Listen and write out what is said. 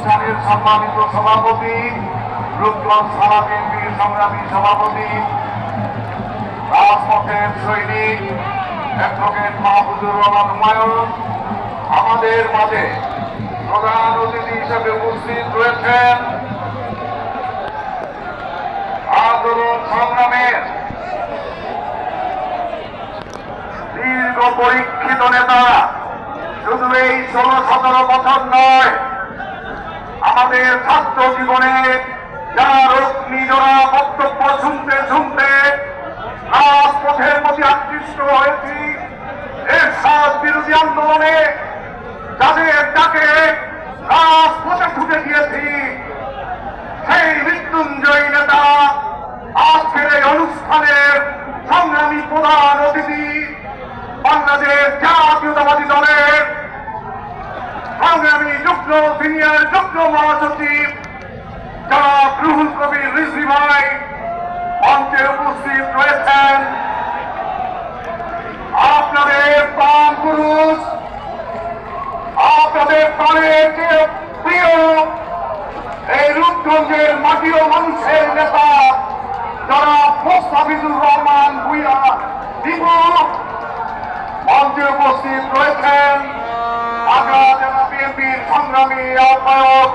অনুষ্ঠানের সম্মানিত সভাপতি রূপগঞ্জ থানা সংগ্রামী সভাপতি রাজপথের সৈনিক অ্যাডভোকেট মাহবুবুর রহমান হুমায়ুন আমাদের মাঝে প্রধান অতিথি হিসেবে উপস্থিত রয়েছেন। আন্দোলন সংগ্রামের দীর্ঘ পরীক্ষিত নেতা, শুধু এই ষোলো, সতেরো বছর নয়, আমাদের ছাত্র জীবনে যারা জোড়া বক্তব্য শুনতে শুনতে রাজপথের প্রতি আকৃষ্ট হয়েছি এর সাত বিরোধী আন্দোলনে যাদের ডাকে এই অনুষ্ঠানের সংগ্রামী প্রধান অতিথি বাংলাদেশ জাতীয়তাবাদী দলের সংগ্রামী যুগ্ম সিনিয়র যুগ্ম মহাসচিব রুহুল কবির ভাই মঞ্চে উপস্থিত রয়েছেন। আপনাদের প্রাণ পুরুষ, আপনাদের প্রাণের প্রিয় এই রূপগঞ্জের মাটি ও মানুষের নেতা যারা মোস্তাফিজুর রহমান ভুইয়া দীপু মঞ্চে উপস্থিত রয়েছেন আমরা যেন বিএনপির সংগ্রামী আহ্বায়ক